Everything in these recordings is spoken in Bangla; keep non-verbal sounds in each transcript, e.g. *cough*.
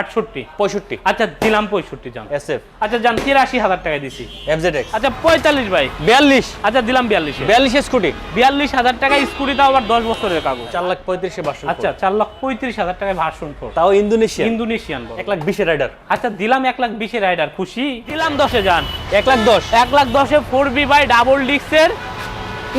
আটষট্টি। পঁয়ষট্টি। আচ্ছা দিলাম পঁয়ষট্টি যান এস এফ আচ্ছা যান তিরাশি হাজার টাকা দিছি। এফজেড এক্স আচ্ছা পঁয়তাল্লিশ ভাই। বিয়াল্লিশ। আচ্ছা দিলাম বিয়াল্লিশে। বিয়াল্লিশ স্কুটি। বিয়াল্লিশ হাজার টাকা স্কুটি তাও আবার দশ বছরের কাগজ। চার লাখ পঁয়ত্রিশে বাসন আচ্ছা চার লক্ষ পঁয়ত্রিশ হাজার টাকায় ভার্সন ফোর তাও ইন্দোনেশিয়া ইন্দোনেশিয়ান এক লাখ বিশে রাইডার আচ্ছা দিলাম এক লাখ বিশে রাইডার খুশি? দিলাম দশে যান এক লাখ দশ। এক লাখ দশে ফোর বি বাই ডাবল ডিক্সের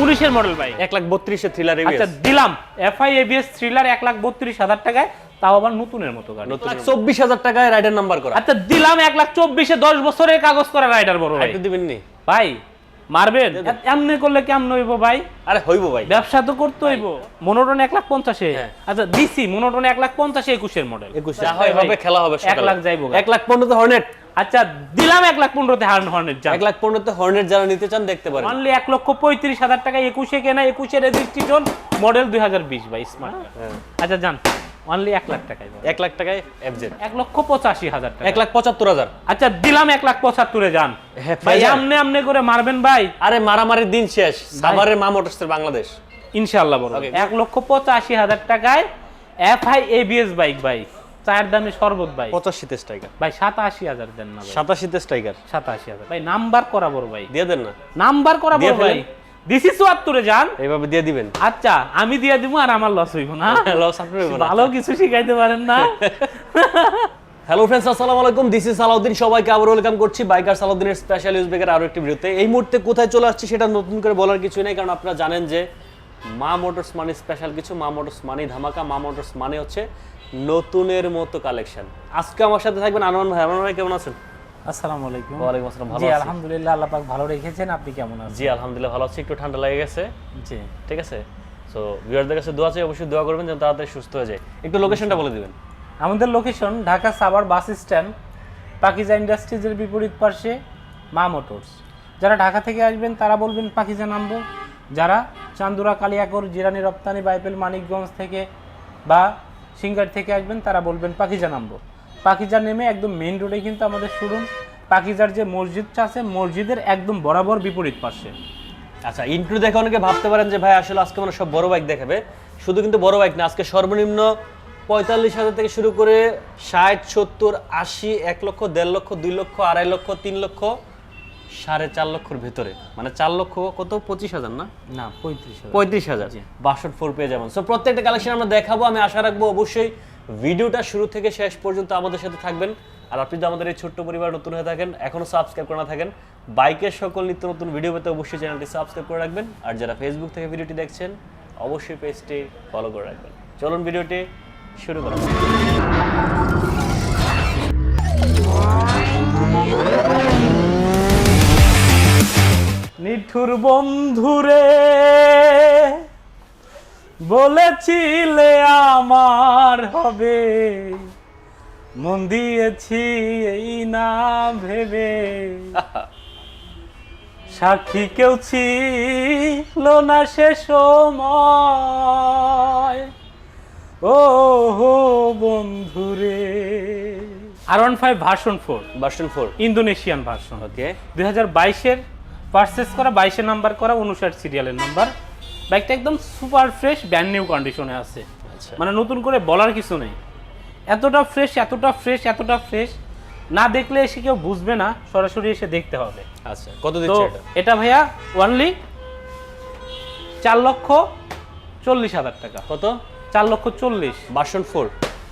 উনিশের মডেল বাই এক লাখ বত্রিশে থ্রিলার আচ্ছা দিলাম। এফআই এবিএস থ্রিলার এক লাখ বত্রিশ হাজার টাকায় তাও আবার নতুনের মতো গাড়ি। চব্বিশ হাজার টাকায় রাইডার নাম্বার করা। আচ্ছা দিলাম এক লাখ চব্বিশে দশ বছরের কাগজ করা রাইডার বড় ভাই। দিবেন নি? ভাই মারবেন? এমনি করলে কেমন হইব ভাই? আরে হইব ভাই। ব্যবসা তো করতে হইব। মনোটন এক লাখ পঞ্চাশে। হ্যাঁ। আচ্ছা দিছি মনোটন এক লাখ পঞ্চাশে একুশের মডেল একুশ। হয় হবে খেলা হবে এক লাখ যাইবো। এক লাখ পনেরোতে হর্নেট আচ্ছা দিলাম এক লাখ পনেরোতে হার্ন হর্নের যান। এক লাখ পনেরোতে হর্নেট যারা নিতে চান দেখতে পারেন। অনলি এক লক্ষ পঁয়ত্রিশ হাজার টাকা একুশে কেনা একুশে রেজিস্ট্রেশন মডেল দুই হাজার বিশ ভাই স্মার্ট আচ্ছা যান। অনলি এক লাখ টাকায় এক লাখ টাকায় এফজেড এক লক্ষ পঁচাশি হাজার টাকা। এক লাখ পঁচাত্তর হাজার। আচ্ছা দিলাম এক লাখ পঁচাত্তরে যান। ভাই আমনে আমনে করে মারবেন ভাই। আরে মারামারির দিন শেষ। সাভারের মা মোটরসের বাংলাদেশ। ইনশাআল্লাহ বড় এক লক্ষ পঁচাশি হাজার টাকায় এফ আই এবিএস বাইক ভাই। চায়ের দামে শরবত ভাই। পঁচাশিতে স্ট্রাইকার ভাই সাতাশি হাজার দেন না ভাই। সাতাশিতে স্ট্রাইকার সাতাশি হাজার। ভাই নাম্বার করা বড় ভাই। দিয়ে দেন না। নাম্বার করা বড় ভাই। চুয়াত্তরে যান এইভাবে দিয়ে দিবেন। আচ্ছা আমি দিয়ে দিব আর আমার লস হইব না। *laughs* লস আপনার হইবো না। ভালো কিছু শিখাইতে পারেন না। *laughs* হ্যালো ফ্রেন্ডস আসসালামু আলাইকুম। This is Salauddin. সবাইকে আবার ওয়েলকাম করছি বাইকার সালাউদ্দিনের স্পেশাল ইউজ একটি ভিডিওতে। এই মুহূর্তে কোথায় চলে আসছে সেটা নতুন করে বলার কিছুই নেই কারণ আপনারা জানেন যে মা মোটরস মানে স্পেশাল কিছু মা মোটরস মানে ধামাকা মা মোটরস মানে হচ্ছে নতুনের মতো কালেকশন আজকে আমার সাথে থাকবেন আনোয়ার ভাই। আনোয়ার ভাই কেমন আছেন? আসসালামু আলাইকুম। ওয়ালাইকুম আসসালাম ভালো জি আলহামদুলিল্লাহ আল্লাহ পাক ভালো রেখেছেন আপনি কেমন আছেন? জি আলহামদুলিল্লাহ ভালো আছি একটু ঠান্ডা লেগে গেছে। জি। ঠিক আছে? সো ভিউয়ারদের কাছে দোয়া চাই অবশ্যই দোয়া করবেন যেন তাড়াতাড়ি সুস্থ হয়ে যায়। একটু লোকেশনটা বলে দিবেন। আমাদের location Dhaka Savar bus stand Pakiza ইন্ডাস্ট্রিজের বিপরীত পাশে মা মোটরস। যারা ঢাকা থেকে আসবেন তারা বলবেন পাকিজা নামবো। যারা চান্দুরা কালিয়াকর জিরানি রপ্তানি বাইপেল মানিকগঞ্জ থেকে বা সিঙ্গার থেকে আসবেন তারা বলবেন পাকিজা নামবো। পাকিজা নেমে একদম মেইন রোডে কিন্তু আমাদের শোরুম পাকিজার যে মসজিদটা আছে মসজিদের একদম বরাবর বিপরীত পাশে। আচ্ছা ইন্ট্রো দেখে অনেকে ভাবতে পারেন যে ভাই আসলে আজকে মানে সব বড় বাইক দেখাবে। শুধু কিন্তু বড় বাইক না আজকে সর্বনিম্ন পঁয়তাল্লিশ হাজার থেকে শুরু করে ষাট সত্তর আশি এক লক্ষ দেড় লক্ষ দুই লক্ষ আড়াই লক্ষ তিন লক্ষ সাড়ে চার লক্ষর ভেতরে। মানে চার লক্ষ কত? পঁচিশ হাজার না? না পঁয়ত্রিশ। পঁয়ত্রিশ হাজার। বাষট্টি ফোর পেয়ে যাবেন। সো প্রত্যেকটা কালেকশন আমরা দেখাবো আমি আশা রাখব অবশ্যই ভিডিওটা শুরু থেকে শেষ পর্যন্ত আমাদের সাথে থাকবেন। আর আপনি যদি আমাদের এই ছোট্ট পরিবার নতুন হয়ে থাকেন এখনও সাবস্ক্রাইব করে না থাকেন, বাইকের সকল নিত্য নতুন ভিডিও পেতে অবশ্যই চ্যানেলটি সাবস্ক্রাইব করে রাখবেন। আর যারা ফেসবুক থেকে ভিডিওটি দেখছেন, অবশ্যই পেজটি ফলো করে রাখবেন। চলুন ভিডিওটি শুরু করা। নিঠুর বন্ধুরে বলেছিলে আমার হবে। মন দিয়েছি এই না ভেবে। সাক্ষী কেউ ছিল না সে সময়। ও হো বন্ধুরে। আর one five version four. Version four. Indonesian version. Okay. দুই হাজার বাইশের পারচেস করা বাইশে নাম্বার করা উনষাট সিরিয়ালের নাম্বার। বাইকটা একদম সুপার ফ্রেশ ব্যান্ড নিউ কন্ডিশনে আছে। আচ্ছা। মানে নতুন করে বলার কিছু নেই। এতটা ফ্রেশ এতটা ফ্রেশ এতটা ফ্রেশ না দেখলে এসে কেউ বুঝবে না সরাসরি এসে দেখতে হবে। আচ্ছা কত দিচ্ছে এটা? এটা ভাইয়া ওয়ানলি চার লক্ষ চল্লিশ হাজার টাকা। কত? চার লক্ষ চল্লিশ। ভার্সন ফোর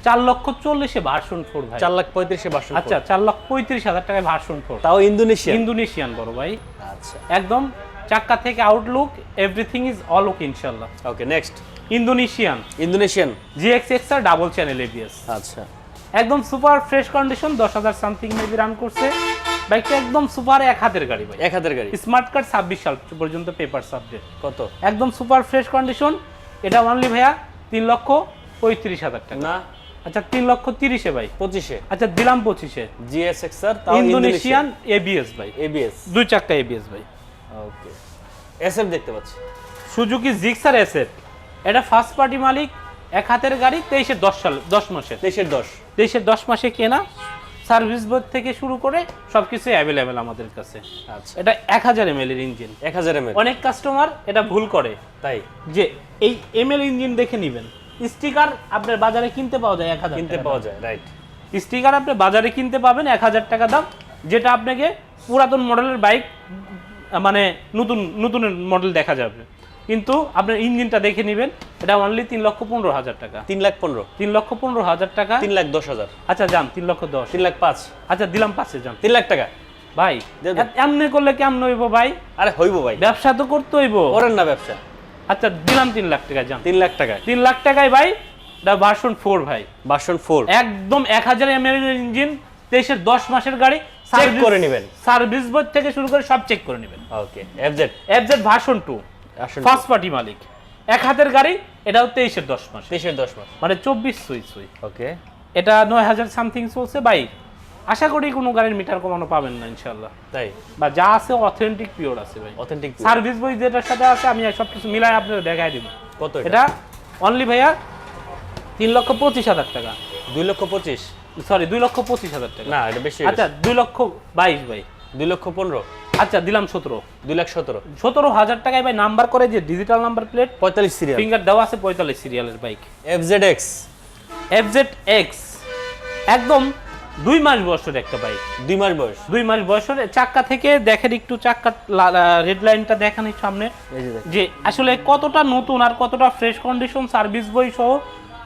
চার লক্ষ চল্লিশে ভার্সন ফোর ভাই। চার লাখ পঁয়ত্রিশে ভার্সন আচ্ছা চার লক্ষ পঁয়ত্রিশ হাজার টাকায় ভার্সন ফোর তাও ইন্দোনেশিয়া ইন্দোনেশিয়ান বড় ভাই। আচ্ছা। একদম চাক্কা থেকে outlook everything is all okay ইনশাল্লাহ okay next Indonesian Indonesian GX X R double channel ABS আচ্ছা। একদম সুপার ফ্রেশ কন্ডিশন দশ হাজার সামথিং মেবি রান করছে। বাইকটা একদম সুপার এক হাতের গাড়ি ভাই। এক হাতের গাড়ি। স্মার্ট কার্ড ছাব্বিশ সাল পর্যন্ত পেপার সাবজেক্ট কত? একদম সুপার ফ্রেশ কন্ডিশন এটা অনলি ভাইয়া তিন লক্ষ পঁয়ত্রিশ হাজার টাকা। না। আচ্ছা তিন লক্ষ তিরিশে ভাই। পঁচিশে। আচ্ছা দিলাম পঁচিশে। জিএস এক্সআর তাও ইন্দোনেশিয়ান এবিএস ভাই। এবিএস দুই চাক্কা এবিএস ভাই। ওকে এসএফ দেখতে পাচ্ছি। সুজুকি জিক্সার এসেট এটা ফার্স্ট পার্টি মালিক এক হাতের গাড়ি তেইশের দশ সাল দশ মাসের। তেইশের দশ। তেইশের দশ মাসে কেনা সার্ভিস বোর্ড থেকে শুরু করে সব কিছু অ্যাভেলেবেল আমাদের কাছে। আচ্ছা। এটা এক হাজার এম এর ইঞ্জিন এক হাজার এম অনেক কাস্টমার এটা ভুল করে। তাই? যে এই এম এল ইঞ্জিন দেখে নেবেন। স্টিকার আপনার বাজারে কিনতে পাওয়া যায় এক হাজার কিনতে পাওয়া যায় রাইট স্টিকার আপনি বাজারে কিনতে পাবেন এক হাজার টাকা দাম যেটা আপনাকে পুরাতন মডেলের বাইক মানে নতুন নতুন মডেল দেখা যাবে। কিন্তু আপনার ইঞ্জিনটা দেখে নেবেন এটা অনলি তিন লক্ষ পনেরো হাজার টাকা। তিন লাখ পনেরো। তিন লক্ষ পনেরো হাজার টাকা। তিন লাখ দশ হাজার। আচ্ছা যান তিন লক্ষ দশ। তিন লাখ পাঁচ। আচ্ছা দিলাম পাঁচে যান। তিন লাখ টাকা। ভাই। এমনি করলে কেমন হইব ভাই? আরে হইব ভাই। ব্যবসা তো করতে হইব। করেন না ব্যবসা। আচ্ছা দিলাম তিন লাখ টাকা যান। তিন লাখ টাকা তিন লাখ টাকায় ভাই এটা ভার্সন ফোর ভাই। বাসন ফোর একদম এক হাজার এমএল ইঞ্জিন তেইশের দশ মাসের গাড়ি চেক করে নেবেন। সার্ভিস বোর্ড থেকে শুরু করে সব চেক করে নেবেন। Okay FZ FZ version two first party মালিক। এক হাতের গাড়ি এটাও তেইশের দশ মাস। তেইশের দশ মাস। মানে চব্বিশ সুই সুই ওকে এটা নয় হাজার সামথিং চলছে ভাই। আশা করি কোনো গাড়ির মিটার কমানো পাবেন না ইনশাল্লাহ তাই? বা যা আছে অথেন্টিক পিওর আছে ভাই। অথেন্টিক সার্ভিস বই যেটার সাথে আছে আমি সব কিছু মিলাই আপনাদের দেখাই দিব। কত এটা? এটা অনলি ভাইয়া তিন লক্ষ পঁচিশ হাজার টাকা। দুই লক্ষ পঁচিশ। সরি দুই লক্ষ পঁচিশ হাজার টাকা। না এটা বেশি আচ্ছা দুই লক্ষ বাইশ ভাই। দুই লক্ষ পনেরো। আচ্ছা দিলাম সতেরো। দুই লাখ সতেরো। সতেরো হাজার টাকায় ভাই নাম্বার করে যে ডিজিটাল নাম্বার প্লেট পঁয়তাল্লিশ সিরিয়াল ফিঙ্গার দেওয়া আছে পঁয়তাল্লিশ সিরিয়ালের bike FZ X FZ X একদম দুই মাস বয়সের একটা বাইক দুই মাস বয়স। দুই মাস বয়সের। চাক্কা থেকে দেখেন একটু চাক্কা রেড লাইনটা দেখেন সামনে। যে আসলে কতটা নতুন আর কতটা ফ্রেশ কন্ডিশন সার্ভিস বই সহ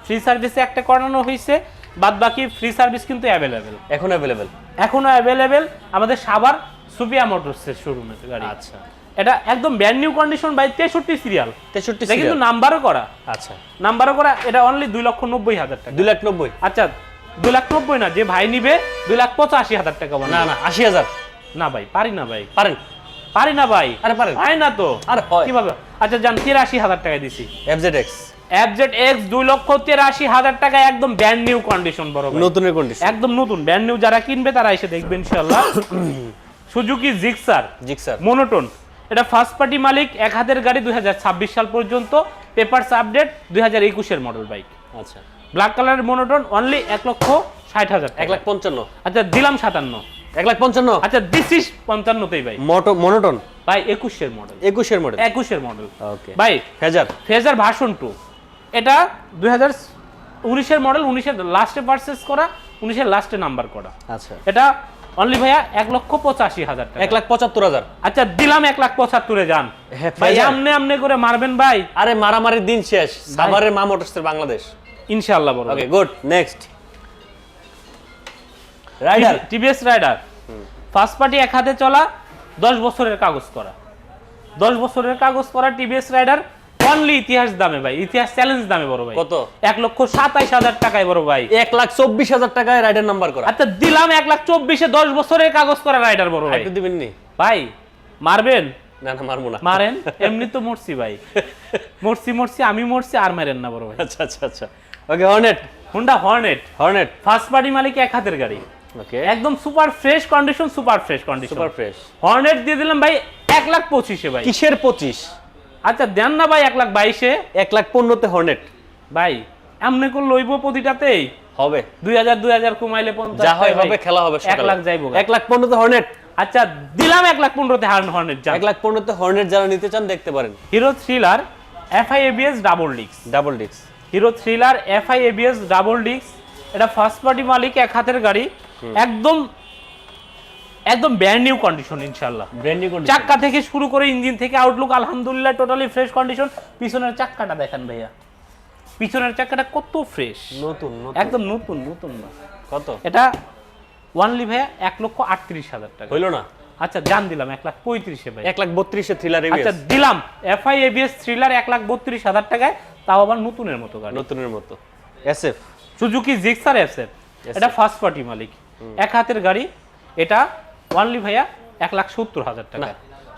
ফ্রি সার্ভিসে একটা করানো হয়েছে। বাদ বাকি ফ্রি সার্ভিস কিন্তু অ্যাভেলেবেল এখন অ্যাভেলেবেল এখনও অ্যাভেলেবেল আমাদের সাবার সুপিয়া মোটরসের শোরুমের গাড়ি। আচ্ছা। এটা একদম ব্র্যান্ড নিউ কন্ডিশন বাই তেষট্টি সিরিয়াল তেষট্টি কিন্তু নাম্বারও করা। আচ্ছা। নাম্বারও করা এটা অনলি দুই লক্ষ নব্বই হাজার টাকা। দুই লাখ নব্বই। আচ্ছা দুই লাখ নব্বই না যে ভাই নিবে দুই লাখ পঁচাশি হাজার টাকা। না না আশি হাজার। না ভাই পারি না ভাই। পারেন। পারি না ভাই। আরে পারেন। হয় না তো। আর হয়। কীভাবে? আচ্ছা যান তিরাশি হাজার টাকা দিছি। এফজেড এক্স এফজেড এক্স দুই লক্ষ তিরাশি হাজার টাকা একদম ব্র্যান্ড নিউ কন্ডিশন বড় নতুনের কন্ডিশন একদম নতুন ব্র্যান্ড নিউ যারা কিনবে তারা এসে দেখবে ইনশাল্লাহ সুজুকি জিক্সার জিক্সার মনোটন এটা ফার্স্ট পার্টি মালিক এক হাতের গাড়ি দুই সাল পর্যন্ত পেপারস আপডেট দুই হাজার একুশের মডেল বাইক আচ্ছা। ব্ল্যাক কালারের মনোটন অনলি এক লক্ষ ষাট হাজার এক লাখ পঞ্চান্ন। আচ্ছা দিলাম সাতান্ন। এক লাখ পঞ্চান্ন? আচ্ছা দিস পঞ্চান্নতেই ভাই মোটো মনোটন ভাই একুশের মডেল একুশের মডেল একুশের মডেল ওকে ভাই ফেজার ফেজার ভার্সন টু এটা দুই হাজার উনিশের মডেল উনিশের লাস্টে পারচেস করা উনিশের লাস্টে নাম্বার করা। আচ্ছা। এটা অনলি ভাইয়া এক লক্ষ পঁচাশি হাজার টাকা। এক লাখ পঁচাত্তর হাজার। আচ্ছা দিলাম এক লাখ পঁচাত্তরে যান। ভাই আমনে আমনে করে মারবেন ভাই। আরে মারামারির দিন শেষ। সাভারের মা মোটরসের বাংলাদেশ। ইনশাআল্লাহ বড় okay good next Raider TVS Raider first party এক হাতে চলা দশ বছরের কাগজ করা। দশ বছরের কাগজ করা টিভিএস রাইডার অনলি ইতিহাস দামে ভাই ইতিহাস চ্যালেঞ্জ দামে বড় ভাই। কত? এক লক্ষ সাতাইশ হাজার টাকায় বড় ভাই। এক লাখ চব্বিশ হাজার টাকায় রাইডার নাম্বার করা। আচ্ছা দিলাম এক লাখ চব্বিশে দশ বছরের কাগজ করা রাইডার বড় ভাই। দিবেন নি ভাই মারবেন? না না মারবো না। মারেন? *laughs* এমনি তো মরছি ভাই। মরছি মরছি আমি মরছি আর মারেন না বড় ভাই। আচ্ছা আচ্ছা আচ্ছা। Okay Hornet Honda Hornet Hornet first party মালিক এক হাতের গাড়ি। ওকে একদম super fresh condition super fresh condition super fresh Hornet দিয়ে দিলাম ভাই এক লাখ পঁচিশে ভাই। কিসের পঁচিশ? আচ্ছা দেন না ভাই এক লাখ বাইশে। এক লাখ পনেরোতে হর্নেট। ভাই এমনি করে লইব প্রতিটাতেই? হবে। দুই হাজার দুই হাজার কমাইলে পঞ্চাশ যা হয় হবে খেলা হবে এক লাখ যাইবো। এক লাখ পনেরোতে হর্নেট। আচ্ছা দিলাম এক লাখ পনেরোতে হার্ন হর্নেট এক লাখ পনেরোতে হর্নেট যারা নিতে চান দেখতে পারেন। Hero Thriller FI ABS double ডিক্স double disc. Hero Thriller FI ABS double ডিক্স এটা ফার্স্ট পার্টি মালিক এক হাতের গাড়ি। একদম একদম ব্র্যান্ড নিউ কন্ডিশন ইনশাল্লাহ ব্র্যান্ড নিউ কন্ডিশন চাক্কা থেকে শুরু করে ইঞ্জিন থেকে আউটলুক আলহামদুলিল্লাহ টোটালি ফ্রেশ কন্ডিশন পিছনের চাক্কাটা দেখেন ভাইয়া। পিছনের চাক্কাটা কত ফ্রেশ নতুন নতুন। একদম নতুন নতুন না। কত? এটা ওয়ানলি ভাইয়া এক লক্ষ আটত্রিশ হাজার টাকা। হইল না? আচ্ছা জান দিলাম এক লাখ পঁয়ত্রিশে ভাই। এক লাখ বত্রিশে থ্রিলার আচ্ছা দিলাম। এফআই এবিএস থ্রিলার এক লাখ বত্রিশ হাজার টাকায় তাও আবার নতুনের মতো গাড়ি। নতুনের মতো। এস এফ সুজুকি জিক্সার এফসের এটা ফার্স্ট পার্টি মালিক। এক হাতের গাড়ি। এটা ওয়ানলি ভাইয়া এক লাখ সত্তর হাজার টাকা।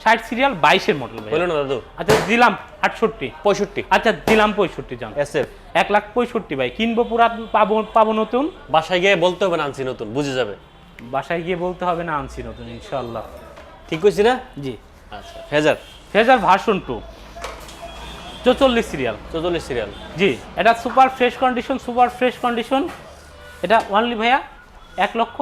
ষাট সিরিয়াল বাইশের মডেল হইল না দাদু? আচ্ছা দিলাম আটষট্টি। পঁয়ষট্টি। আচ্ছা দিলাম পঁয়ষট্টি জান। এস এফ এক লাখ পঁয়ষট্টি ভাই। কিনবো পুরাতন পাবো পাবো নতুন? বাসায় গিয়ে বলতে হবে না আনছি নতুন বুঝে যাবে। বাসায় গিয়ে বলতে হবে না আনছি নতুন ইনশাল্লাহ ঠিক কইছি না? জি। আচ্ছা ফেজার। ফেজার ভার্সন টু চৌচল্লিশ সিরিয়াল চৌচল্লিশ সিরিয়াল জি এটা super fresh condition super fresh condition এটা ওয়ানলি ভাইয়া এক লক্ষ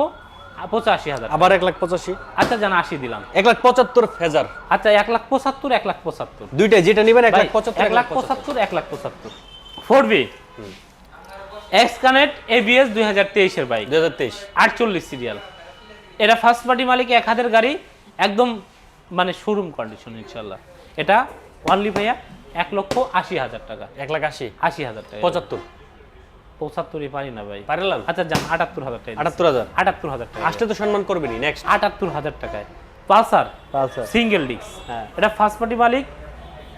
পঁচাশি হাজার আবার এক লাখ পঁচাশি? আচ্ছা জানা আশি দিলাম। এক লাখ পঁচাত্তর ফেজার। আচ্ছা এক লাখ পঁচাত্তর এক লাখ পঁচাত্তর। দুইটাই যেটা নেবেন এক লাখ পঁচাত্তর এক লাখ পঁচাত্তর। এক লাখ পঁচাত্তর। Four B X connect ABS দুই হাজার তেইশের বাইক দুই হাজার তেইশ। আটচল্লিশ সিরিয়াল। এটা ফার্স্ট পার্টি মালিক এক হাতের গাড়ি একদম মানে শোরুম কন্ডিশন ইনশাল্লাহ এটা অনলি ভাইয়া এক লক্ষ আশি হাজার টাকা। এক লাখ আশি। আশি হাজার টাকা। পঁচাত্তর। পঁচাত্তরই পারি না ভাই। পারলাম? আচ্ছা যান আটাত্তর হাজার টাকা আটাত্তর হাজার? আটাত্তর হাজার টাকা। আসলে তো সম্মান করবেনি নেক্সট আটাত্তর হাজার টাকায়। পালসার? পালসার। সিঙ্গেল ডিস্ক হ্যাঁ। এটা ফার্স্ট পার্টি মালিক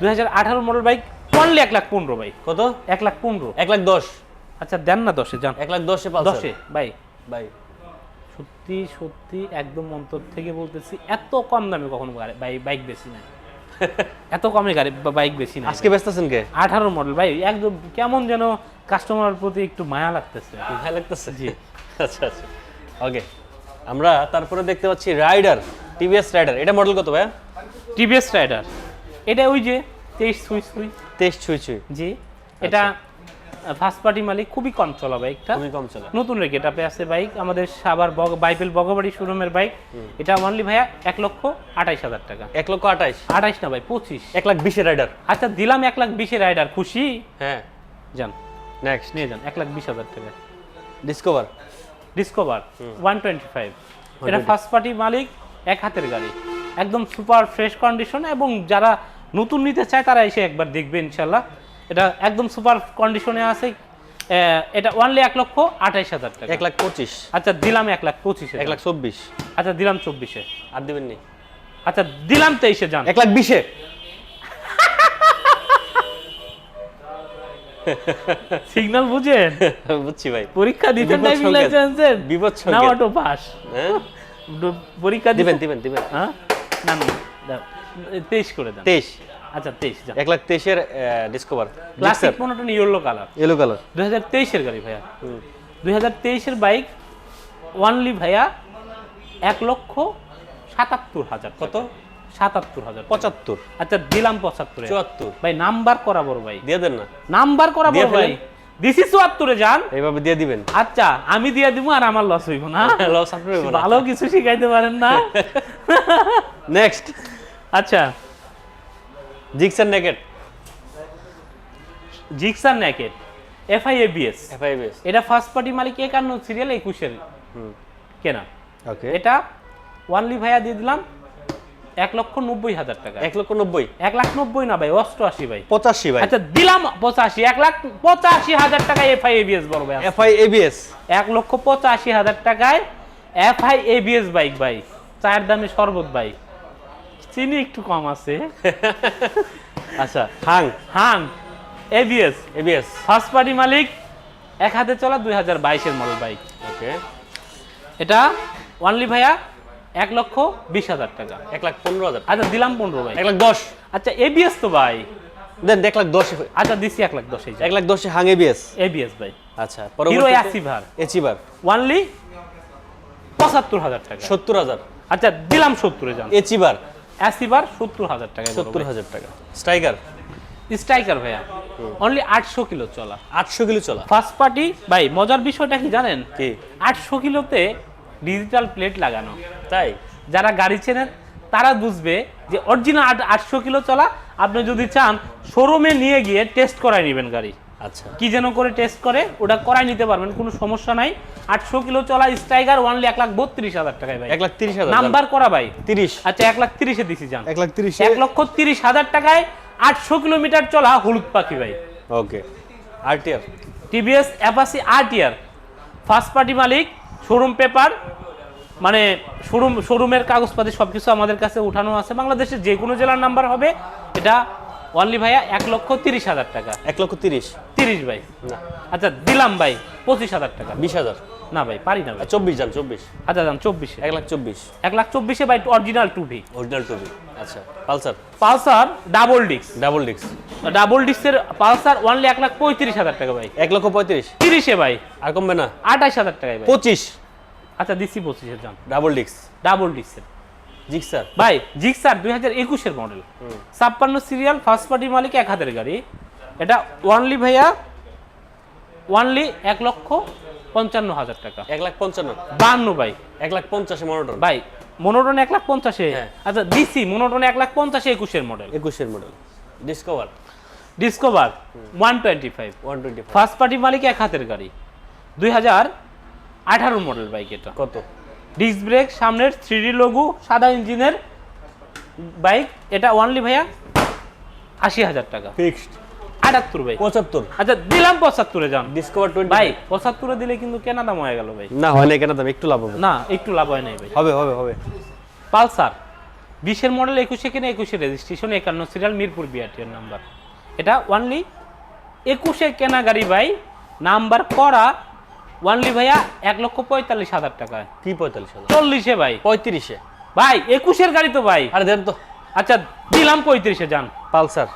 দুই হাজার আঠারো মডেল বাইক অনলি এক লাখ পনেরো ভাই। কত? এক লাখ পনেরো। এক লাখ দশ। আচ্ছা দেন না দশে যান। এক লাখ দশে দশে ভাই। ভাই। সত্যি সত্যি একদম অন্তর থেকে বলতেছি এত কম দামে কখনো বাই- বাইক বেশি নাই। এত কমে গাড়ি বাইক বেশি না। আজকে ব্যস্ত আছেন কে? আঠারো মডেল ভাই একদম কেমন যেন কাস্টমারের প্রতি একটু মায়া লাগতেছে। মায়া লাগতেছে? জি। *laughs* আচ্ছা আচ্ছা। ওকে আমরা তারপরে দেখতে পাচ্ছি রাইডার টিভিএস রাইডার এটা মডেল কত ভাই টিভিএস রাইডার এটা ওই যে তেইশ ছুঁই ছুঁই। তেইশ ছুঁই ছুঁই। জি। এটা ফার্স্ট পার্টি মালিক খুবই কম চলা বাইকটা খুবই কম চলা। নতুন রেট আপে আছে বাইক আমাদের সাবার বগ বাইপেল বগবাড়ি শোরুমের বাইক। এটা অনলি ভাইয়া এক লক্ষ আঠাইশ হাজার টাকা। এক লক্ষ আঠাইশ। আঠাইশ না ভাই পঁচিশ। এক লাখ বিশে রাইডার আচ্ছা দিলাম এক লাখ বিশের রাইডার খুশি? হ্যাঁ। যান। নেক্সট নিয়ে যান এক লাখ বিশ হাজার টাকা। Discover Discover one twenty five এটা ফার্স্ট পার্টি মালিক এক হাতের গাড়ি। একদম সুপার ফ্রেশ কন্ডিশন এবং যারা নতুন নিতে চায় তারা এসে একবার দেখবে ইনশাল্লাহ এটা একদম সুপার কন্ডিশনে আছে এটা অনলি এক লক্ষ আঠাইশ হাজার টাকা। এক লাখ পঁচিশ। আচ্ছা দিলাম এক লাখ পঁচিশে। এক লাখ চব্বিশ। আচ্ছা দিলাম চব্বিশে। আর দিবেন নি। আচ্ছা দিলাম তেইশে যান এক লাখ বিশে। সিগন্যাল বুঝেন? *laughs* বুঝছি ভাই। পরীক্ষা দিতে ড্রাইভিং লাইসেন্সের বিপদ না অটো পাস হ্যাঁ? পরীক্ষা দিবেন দিবেন? দিবেন দিবেন। হ্যাঁ? না না তেইশ করে দেন। তেইশ। আচ্ছা তেইশ এক লাখ তেইশের Discover classic monotone yellow colour yellow colour দুই হাজার তেইশের গাড়ি ভাইয়া। দুই হাজার তেইশের বাইক ওয়ানলি ভাইয়া এক লক্ষ সাতাত্তর হাজার। কত? সাতাত্তর হাজার। পঁচাত্তর। আচ্ছা দিলাম পঁচাত্তরে। চুয়াত্তর। ভাই নাম্বার করা বড় ভাই। দিয়ে দেন না। নাম্বার করা বড় ভাই। দিছি চুয়াত্তরে যান এইভাবে দিয়ে দিবেন। আচ্ছা আমি দিয়ে দিব আর আমার লস হইব না। লস আপনার না। ভালো কিছু শিখাইতে পারেন না। *laughs* নেক্সট আচ্ছা Gixxer naked. Gixxer naked FI ABS FI ABS এটা ফার্স্ট পার্টি মালিক একান্ন সিরিয়াল একুশের। কেনা। ওকে। এটা ওয়ানলি ভাইয়া দিয়ে দিলাম এক লক্ষ নব্বই হাজার টাকা। এক লক্ষ নব্বই? এক লাখ নব্বই না ভাই অষ্টআশি ভাই। পঁচাশি ভাই। আচ্ছা দিলাম পঁচাশি এক লাখ পঁচাশি হাজার টাকায় এফআই এবিএস বড় ভাই এফআই এবিএস এক লক্ষ পঁচাশি হাজার টাকায় এফআই এবিএস বাইক ভাই চায়ের দামে শরবত বাইক চিনি একটু কম আছে। *laughs* আচ্ছা হাং। হাং এবিএস এবিএস ফার্স্ট পার্টি মালিক এক হাতে চলা দুই হাজার বাইশের মডেল বাইক ওকে। এটা ওয়ানলি ভাইয়া এক লক্ষ বিশ হাজার টাকা। এক লাখ পনেরো হাজার। আচ্ছা দিলাম পনেরো ভাই। এক লাখ দশ। আচ্ছা এবিএস তো ভাই। দেন এক লাখ দশ আচ্ছা দিছি এক লাখ দশে এক লাখ দশে হাং এবিএস এবিএস ভাই। আচ্ছা হিরো অ্যাসিভার এচিবার ওয়ানলি পঁচাত্তর হাজার টাকা। সত্তর হাজার। আচ্ছা দিলাম সত্তরে যান। এচিবার অ্যাসিভার সত্তর হাজার টাকা সত্তর হাজার টাকা। স্ট্রাইকার? স্ট্রাইকার ভাইয়া। অনলি আটশো কিলো চলা। আটশো কিলো চলা। ফার্স্ট পার্টি ভাই মজার বিষয়টা কি জানেন? কি? আটশো কিলোতে ডিজিটাল প্লেট লাগানো। তাই? যারা গাড়ি চেনেন তারা বুঝবে যে অরিজিনাল আটশো কিলো চলা আপনি যদি চান শোরুমে নিয়ে গিয়ে টেস্ট করাই নেবেন গাড়ি। আচ্ছা। কি যেন করে টেস্ট করে ওটা করাই নিতে পারবেন কোনো সমস্যা নাই। আটশো কিলো চলা স্ট্রাইকার ওয়ানলি এক লাখ বত্রিশ হাজার টাকায় ভাই। এক লাখ তিরিশ হাজার। নাম্বার করা ভাই। তিরিশ। আচ্ছা এক লাখ তিরিশে দিছি যান এক লাখ তিরিশ। এক লক্ষ তিরিশ হাজার টাকায় আটশো কিলোমিটার চলা হলুদ পাখি ভাই। Okay. RTR. TVS Apache year first party মালিক শোরুম পেপার মানে শোরুম শোরুমের কাগজপাতি সব কিছু আমাদের কাছে উঠানো আছে। বাংলাদেশের যে কোনো জেলার নাম্বার হবে। এটা অনলি ভাইয়া এক লক্ষ তিরিশ হাজার টাকা। এক লক্ষ তিরিশ। তিরিশ ভাই। আচ্ছা দিলাম ভাই পঁচিশ হাজার টাকা। বিশ হাজার। না ভাই পারি না ভাই। চব্বিশ যান চব্বিশ। আচ্ছা যান চব্বিশে। এক লাখ চব্বিশ। এক লাখ চব্বিশে ভাই অরিজিনাল টু ভি অরিজিনাল টুবি আচ্ছা Pulsar? Pulsar double disc double ডিক্স ডাবল ডিস্কের পালসার অনলি এক লাখ পঁয়ত্রিশ হাজার টাকা ভাই। এক লক্ষ পঁয়ত্রিশ। তিরিশে ভাই। আর কমবে না। আঠাশ হাজার টাকায় ভাই। পঁচিশ। আচ্ছা দিচ্ছি পঁচিশে যান। ডাবল ডিক্স ডাবল ডিস্কের জিক্সার। ভাই জিক্সার দুই হাজার একুশের মডেল ছাপ্পান্ন সিরিয়াল ফার্স্ট পার্টি মালিক এক হাতের গাড়ি। এটা ওয়ানলি ভাইয়া ওয়ানলি এক লক্ষ পঞ্চান্ন হাজার টাকা। এক লাখ পঞ্চান্ন। বান্ন ভাই। এক লাখ পঞ্চাশে মনোটন। ভাই মনোটন এক লাখ পঞ্চাশে? হ্যাঁ। আচ্ছা ডিসি মনোটন এক লাখ পঞ্চাশে একুশের মডেল একুশের model Discover Discover one twenty five one twenty first party মালিক এক হাতের গাড়ি। দুই হাজার আঠারো মডেল বাইক এটা। কত? ডিস্ক ব্রেক সামনের থ্রি লঘু সাদা ইঞ্জিনের বাইক এটা ওয়ানলি ভাইয়া আশি হাজার টাকা। ফিক্সড আটাত্তর ভাই পঁচাত্তর। আচ্ছা দিলাম পঁচাত্তরে যান ডিসকভার টোয়েন্টি ভাই পঁচাত্তরে দিলে কিন্তু কেনা দাম হয়ে গেল ভাই। না হয় না কেন দাম একটু লাভ হবে। না একটু লাভ হয় নাই ভাই। হবে হবে হবে। পালসার বিশের মডেল একুশে কিনে একুশে রেজিস্ট্রেশন একান্ন সিরিয়াল মিরপুর বিআরটির নাম্বার এটা ওয়ানলি একুশে কেনা গাড়ি ভাই। নাম্বার করা ওয়ানলি ভাইয়া এক লক্ষ পঁয়তাল্লিশ হাজার টাকায় কি পঁয়তাল্লিশ হাজার? চল্লিশে ভাই। পঁয়ত্রিশে। ভাই একুশের গাড়ি তো ভাই। আরে দেন তো। আচ্ছা দিলাম পঁয়ত্রিশে যান। পালসার।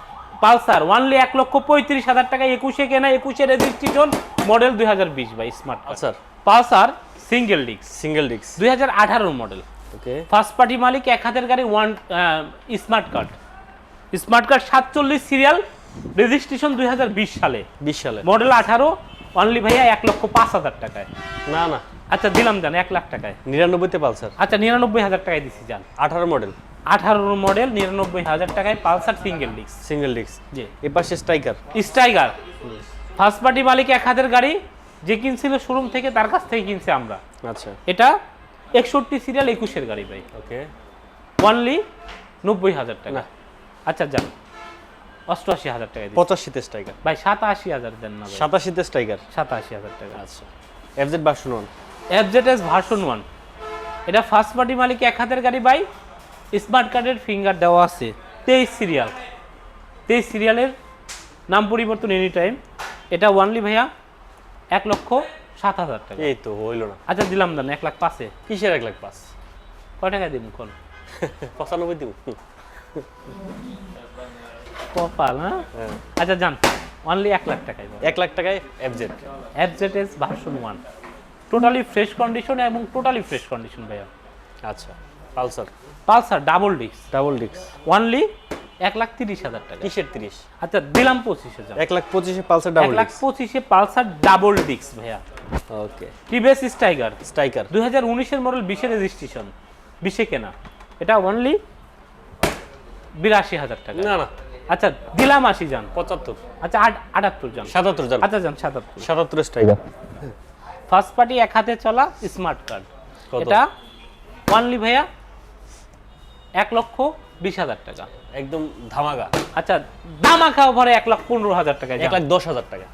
পালসার ওয়ানলি এক লক্ষ পঁয়ত্রিশ হাজার টাকা একুশে কেনা একুশে রেজিস্ট্রেশন মডেল দুই হাজার বিশ ভাই smart Pulsar. Pulsar single disc single disc দুই হাজার আঠারোর মডেল ওকে। ফার্স্ট পার্টি মালিক এক হাতের গাড়ি one smart card smart card সাতচল্লিশ সিরিয়াল রেজিস্ট্রেশন দুই হাজার বিশ সালে। বিশ সালে। মডেল আঠারো অনলি ভাইয়া এক লক্ষ পাঁচ হাজার টাকায়। না না। আচ্ছা দিলাম যান এক লাখ টাকায়। নিরানব্বইতে পালসার। আচ্ছা নিরানব্বই হাজার টাকায় দিছি যান আঠারো মডেল আঠারোর মডেল নিরানব্বই হাজার টাকায় Pulsar single disc single disc জি। এ পাশে স্ট্রাইকার ফার্স্ট পার্টি মালিক এক হাতের গাড়ি যে কিনছিল শোরুম থেকে তার কাছ থেকে কিনছে আমরা। আচ্ছা। এটা একষট্টি সিরিয়াল একুশের গাড়ি ভাই। ওকে ওয়ানলি নব্বই হাজার টাকা। আচ্ছা যান। অষ্টআশি হাজার টাকা দিন পঁচাশিতে স্ট্রাইকার ভাই সাতাশি হাজার দেন না ভাই। সাতাশিতে স্ট্রাইকার সাতাশি হাজার টাকা। আচ্ছা। FZ version one FZS version one এটা ফার্স্ট পার্টি মালিক এক হাতের গাড়ি ভাই। স্মার্ট কার্ডের ফিঙ্গার দেওয়া আছে। তেইশ সিরিয়াল তেইশ সিরিয়ালের নাম পরিবর্তন এনি টাইম এটা ওয়ানলি ভাইয়া এক লক্ষ সাত হাজার টাকা। এই তো হইল না। আচ্ছা দিলাম দেন এক লাখ পাঁচে। কিসের এক লাখ পাঁচ? কয় টাকা দিন কোন পঁচানব্বই দিব কপাল হ্যাঁ? হ্যাঁ। আচ্ছা যান অনলি এক লাখ টাকায় এক লাখ টাকায় FZ FZS version one totally fresh condition এবং টোটালি ফ্রেশ কন্ডিশন ভাইয়া। আচ্ছা Pulsar. Pulsar double disc double disc only এক লাখ তিরিশ হাজার টাকা। কিসের তিরিশ। আচ্ছা দিলাম পঁচিশ হাজার এক লাখ পঁচিশে পালসার এক ডাবল লাখ পঁচিশে পালসার ডাবল ডিস্ক ভাইয়া। ওকে টিভিএস স্টাইগার স্ট্রাইকার দুই হাজার উনিশের মডেল বিশে রেজিস্ট্রেশন বিশে কেনা। এটা অনলি বিরাশি হাজার টাকা। না না। আচ্ছা দিলাম আশি যান পঁচাত্তর। আচ্ছা আট আটাত্তর যান সাতাত্তর জান। আচ্ছা যান সাতাত্তর। সাতাত্তর স্ট্রাইকার ফার্স্ট পার্টি এক হাতে চলা স্মার্ট কার্ড এটা ওয়ানলি ভাইয়া এক লক্ষ বিশ হাজার টাকা। একদম ধামাকা। আচ্ছা খাওয়া ভরে এক লাখ পনেরো হাজার টাকা এক লাখ দশ হাজার টাকা।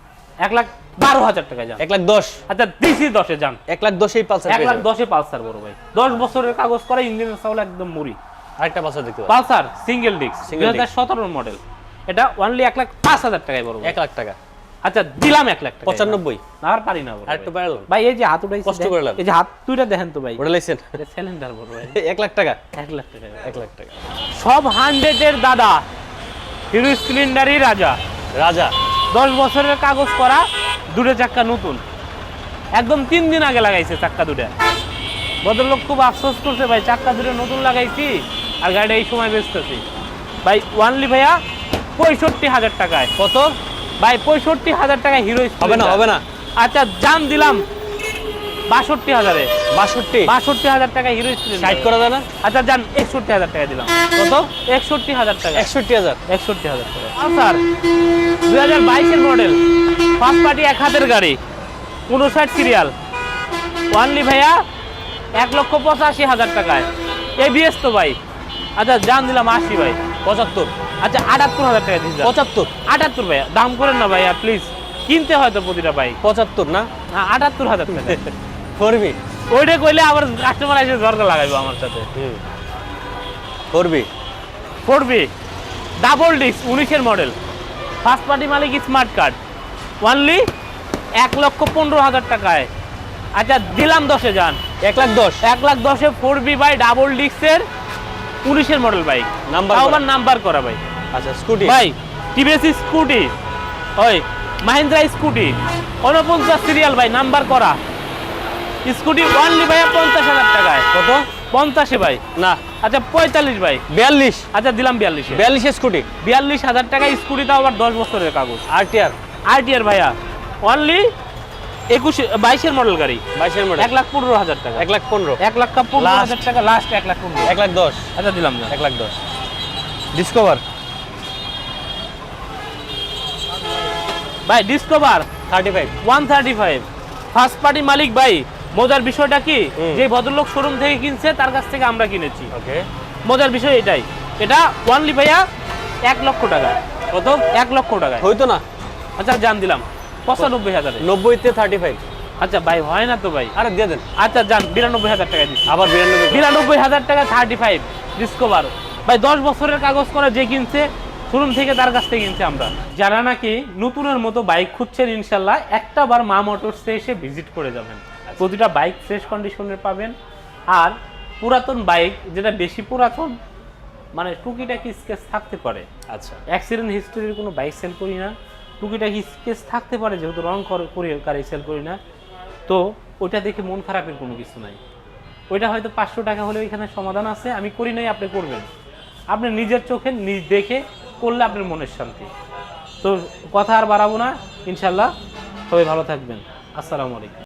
এক লাখ বারো হাজার টাকা যান। এক লাখ দশ। আচ্ছা দিসি দশে যান। এক লাখ দশেই পালসার এক লাখ। দশে পালসার বড় ভাই। দশ বছরের কাগজ করা ইঞ্জিনের চাউল একদম মুড়ি। আরেকটা পালসার দেখতে পালসার সিঙ্গেল ডিস্ক দুই Single হাজার সতেরোর মডেল এটা অনলি এক লাখ পাঁচ হাজার টাকায় বড়। ভাই। এক লাখ টাকা। আচ্ছা দিলাম এক লাখ টাকা পঁচানব্বই। না আর পারি না। আরেকটু বাড়ালাম। ভাই এই যে হাত উঠাইছি কষ্ট করলাম। এই যে হাত দুইটা দেখেন তো ভাই। ওটা লাইছেন সিলিন্ডার বড় ভাই। *laughs* এক লাখ টাকা। এক লাখ টাকা। এক লাখ টাকা। সব দাদা হিরো স্প্লেন্ডারই রাজা। রাজা। দশ বছরের কাগজ করা দুটো চাক্কা নতুন। একদম তিন দিন আগে লাগাইছে চাক্কা দুটো ভদ্রলোক খুব আফসোস করছে ভাই চাক্কা দুটো নতুন লাগাইছি। আর গাড়িটা এই সময় বেচতেছি। ভাই ওয়ানলি ভাইয়া পঁয়ষট্টি হাজার টাকায়। কত? ভাই পঁয়ষট্টি হাজার টাকায় হিরো হবে না হবে না। আচ্ছা জান দিলাম বাষট্টি হাজারে। বাষট্টি? বাষট্টি হাজার টাকায় হিরো স্প্লেন্ডার করা না? আচ্ছা জান একষট্টি হাজার টাকা দিলাম। কত? একষট্টি হাজার টাকা একষট্টি হাজার। একষট্টি হাজার টাকা স্যার দুই হাজার বাইশের মডেল ফার্স্ট পার্টি এক হাতের গাড়ি। উনষাট সিরিয়াল ওয়ানলি ভাইয়া এক লক্ষ পঁচাশি হাজার টাকায়। এবিএস তো ভাই। আচ্ছা জান দিলাম আশি ভাই পঁচাত্তর। আচ্ছা আটাত্তর হাজার টাকা দিচ্ছি পঁচাত্তর? আটাত্তর ভাইয়া দাম করেন না ভাইয়া প্লিজ কিনতে হয়তো প্রতিটা বাইক পঁচাত্তর না? হ্যাঁ আটাত্তর হাজার টাকা। *laughs* করবি ওইটা কইলে আবার কাস্টমার এসে দরকার লাগাইবো আমার সাথে। হুম। করবি ডাবল ডিস্ক উনিশের মডেল ফার্স্ট পার্টি মালিক স্মার্ট কার্ড ওয়ানলি এক লক্ষ পনেরো হাজার টাকায়। আচ্ছা দিলাম দশে যান এক লাখ দশ? এক লাখ দশে ফোর বি বাই ডাবল ডিস্কের উনিশের মডেল বাইক নাম্বার। আবার নাম্বার করা ভাই আচ্ছা স্কুটি ভাই টিভিএস স্কুটি ওই মাহিন্দ্রা স্কুটি উনপঞ্চাশ সিরিয়াল ভাই নাম্বার করা। স্কুটি অনলি ভাইয়া পঞ্চাশ হাজার টাকায়। কত? পঞ্চাশে ভাই। না। আচ্ছা পঁয়তাল্লিশ ভাই। বিয়াল্লিশ। আচ্ছা দিলাম বিয়াল্লিশে। বিয়াল্লিশের স্কুটি বিয়াল্লিশ হাজার টাকা স্কুটি তাও আবার দশ বছরের কাগজ। আরটিআর আরটিআর ভাইয়া। অনলি একুশ বাইশের মডেল গাড়ি। বাইশের মডেল এক লাখ পনেরো হাজার টাকা। এক লাখ পনেরো। এক লাখ পনেরো হাজার টাকা লাস্ট এক লাখ পনেরো। এক লাখ দশ। আচ্ছা দিলাম না এক লাখ দশ। ডিসকভার ভাই Discover thirty five one thirty five first party মালিক ভাই মজার বিষয়টা কি? যে ভদ্রলোক শোরুম থেকে কিনছে তার কাছ থেকে আমরা কিনেছি। ওকে। মজার বিষয় এটাই। এটা ওয়ানলি ভাইয়া এক লক্ষ টাকা। কত? এক লক্ষ টাকা হইতো না। আচ্ছা জান দিলাম। পঁচানব্বই হাজারে। নব্বইতে থার্টি ফাইভ আচ্ছা ভাই হয় না তো ভাই? আরে দিয়ে দেন। আচ্ছা যান বিরানব্বই হাজার টাকা দিচ্ছি। আবার বিরানব্বই। বিরানব্বই হাজার টাকা থার্টি ফাইভ ডিসকভার ভাই দশ বছরের কাগজ করা যে কিনছে শোরুম থেকে তার কাছ থেকে কিনছে আমরা। যারা নাকি নতুনের মতো বাইক খুঁজছেন ইনশাল্লাহ একটা বার মা মোটরসে এসে ভিজিট করে যাবেন। প্রতিটা বাইক ফ্রেশ কন্ডিশনের পাবেন। আর পুরাতন বাইক যেটা বেশি পুরাতন মানে টুকিটাকি স্কেচ থাকতে পারে। আচ্ছা। অ্যাক্সিডেন্ট হিস্টোরির কোনো বাইক সেল করি না। টুকিটাকি স্কেচ থাকতে পারে, যেহেতু রং কর- করে গাড়ি সেল করি না, তো ওইটা দেখে মন খারাপের কোনো কিছু নাই। ওইটা হয়তো পাঁচশো টাকা হলে ওইখানে সমাধান আছে, আমি করি নাই, আপনি করবেন। আপনি নিজের চোখে নিজ দেখে করলে আপনার মনের শান্তি। তো কথা আর বাড়াবো না, ইনশাল্লাহ, সবাই ভালো থাকবেন। আসসালামু আলাইকুম।